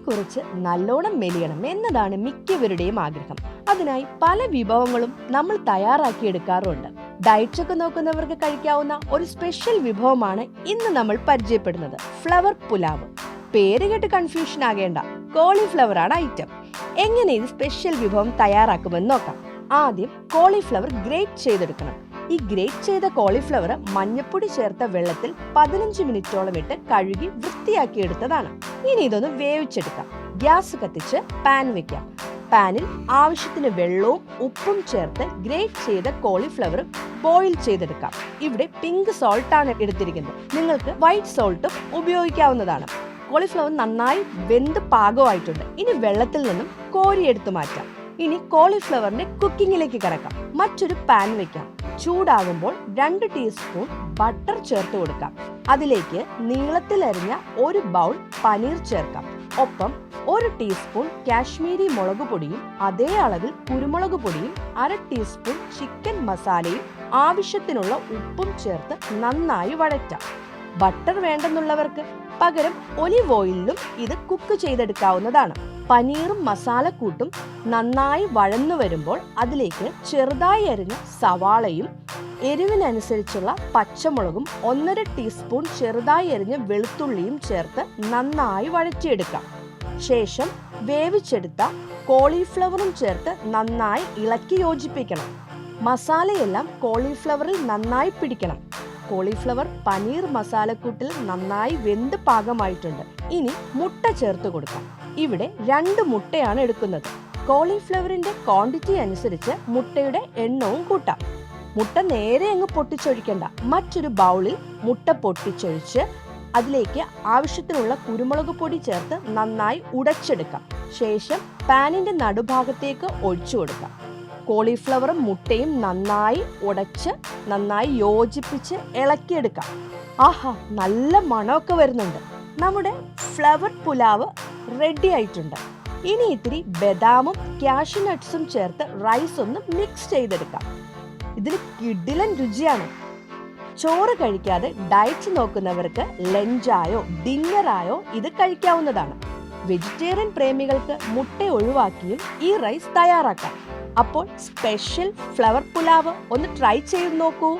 തടിക്കുറച്ച് നല്ലോണം മെലിയണം എന്നതാണ് മിക്കവരുടെയും ആഗ്രഹം. അതിനായി പല വിഭവങ്ങളും നമ്മൾ തയ്യാറാക്കിയെടുക്കാറുണ്ട്. ഡയറ്റ് ഒക്കെ നോക്കുന്നവർക്ക് കഴിക്കാവുന്ന ഒരു സ്പെഷ്യൽ വിഭവമാണ് ഇന്ന് നമ്മൾ പരിചയപ്പെടുന്നത്. ഫ്ലവർ പുലാവ്. പേര് കേട്ട് കൺഫ്യൂഷൻ ആകേണ്ട. കോളിഫ്ലവർ ആണ് ഐറ്റം എങ്ങനെ ഇത് സ്പെഷ്യൽ വിഭവം തയ്യാറാക്കുമെന്ന് നോക്കാം. ആദ്യം കോളിഫ്ലവർ ഗ്രേറ്റ് ചെയ്തെടുക്കണം. ഈ ഗ്രേറ്റ് ചെയ്ത കോളിഫ്ലവർ മഞ്ഞപ്പൊടി ചേർത്ത വെള്ളത്തിൽ പതിനഞ്ച് മിനിറ്റോളം ഇട്ട് കഴുകി വൃത്തിയാക്കി എടുത്തതാണ് ഇനി ഇതൊന്ന് വേവിച്ചെടുക്കാം. ഗ്യാസ് കത്തിച്ച് പാൻ വെക്കാം. പാനിൽ ആവശ്യത്തിന് വെള്ളവും ഉപ്പും ചേർത്ത് ഗ്രേറ്റ് ചെയ്ത കോളിഫ്ലവർ ബോയിൽ ചെയ്തെടുക്കാം. ഇവിടെ പിങ്ക് സോൾട്ട് ആണ് എടുത്തിരിക്കുന്നത്. നിങ്ങൾക്ക് വൈറ്റ് സോൾട്ടും ഉപയോഗിക്കാവുന്നതാണ്. കോളിഫ്ലവർ നന്നായി വെന്ത് പാകമായിട്ടുണ്ട്. ഇനി വെള്ളത്തിൽ നിന്നും കോരിയെടുത്ത് മാറ്റാം. ഇനി കോളിഫ്ലവറിന്റെ കുക്കിങ്ങിലേക്ക് കിടക്കാം. മറ്റൊരു പാൻ വെക്കാം. ചൂടാകുമ്പോൾ രണ്ട് ടീസ്പൂൺ ബട്ടർ ചേർത്ത് കൊടുക്കാം. അതിലേക്ക് നീളത്തിലരിഞ്ഞ ഒരു ബൗൾ പനീർ ചേർക്കാം. ഒപ്പം ഒരു ടീസ്പൂൺ കാശ്മീരി മുളക് പൊടിയും അതേ അളവിൽ കുരുമുളക് പൊടിയും അര ടീസ്പൂൺ ചിക്കൻ മസാലയും ആവശ്യത്തിനുള്ള ഉപ്പും ചേർത്ത് നന്നായി വഴറ്റാം. ബട്ടർ വേണ്ടെന്നുള്ളവർക്ക് പകരം ഒലിവ് ഓയിലിലും ഇത് കുക്ക് ചെയ്തെടുക്കാവുന്നതാണ്. പനീറും മസാലക്കൂട്ടും നന്നായി വഴന്നു വരുമ്പോൾ അതിലേക്ക് ചെറുതായി അരിഞ്ഞ സവാളയും എരിവിനനുസരിച്ചുള്ള പച്ചമുളകും ഒന്നര ടീസ്പൂൺ ചെറുതായി അരിഞ്ഞ വെളുത്തുള്ളിയും ചേർത്ത് നന്നായി വഴറ്റിയെടുക്കാം. ശേഷം വേവിച്ചെടുത്ത കോളിഫ്ലവറും ചേർത്ത് നന്നായി ഇളക്കി യോജിപ്പിക്കണം. മസാലയെല്ലാം കോളിഫ്ലവറിൽ നന്നായി പിടിക്കണം. കോളിഫ്ലവർ പനീർ മസാലക്കൂട്ടിൽ നന്നായി വെന്ത് പാകമായിട്ടുണ്ട്. ഇനി മുട്ട ചേർത്ത് കൊടുക്കാം. ഇവിടെ രണ്ട് മുട്ടയാണ് എടുക്കുന്നത്. കോളിഫ്ലവറിന്റെ ക്വാണ്ടിറ്റി അനുസരിച്ച് മുട്ടയുടെ എണ്ണവും കൂട്ടാം. മുട്ട നേരെ അങ്ങ് പൊട്ടിച്ചൊഴിക്കണ്ട. മറ്റൊരു ബൗളിൽ മുട്ട പൊട്ടിച്ചൊഴിച്ച് അതിലേക്ക് ആവശ്യത്തിനുള്ള കുരുമുളക് പൊടി ചേർത്ത് നന്നായി ഉടച്ചെടുക്കാം. ശേഷം പാനിന്റെ നടുഭാഗത്തേക്ക് ഒഴിച്ചു കൊടുക്കാം. കോളിഫ്ലവറും മുട്ടയും നന്നായി ഉടച്ച് നന്നായി യോജിപ്പിച്ച് ഇളക്കിയെടുക്കാം. ആഹാ നല്ല മണമൊക്കെ വരുന്നുണ്ട്. നമ്മുടെ ഫ്ലവർ പുലാവ് റെഡി ആയിട്ടുണ്ട്. ഇനി ഇത്തിരി ബദാമും ക്യാഷ് നട്ട്സും ചേർത്ത് റൈസ് ഒന്ന് മിക്സ് ചെയ്തെടുക്കാം. ഇതിന് കിഡിലൻ രുചിയാണ്. ചോറ് കഴിക്കാതെ ഡയറ്റ് നോക്കുന്നവർക്ക് ലഞ്ചായോ ഡിന്നറായോ ഇത് കഴിക്കാവുന്നതാണ്. വെജിറ്റേറിയൻ പ്രേമികൾക്ക് മുട്ട ഒഴിവാക്കിയും ഈ റൈസ് തയ്യാറാക്കാം. അപ്പോൾ സ്പെഷ്യൽ ഫ്ലവർ പുലാവ് ഒന്ന് ട്രൈ ചെയ്ത് നോക്കൂ.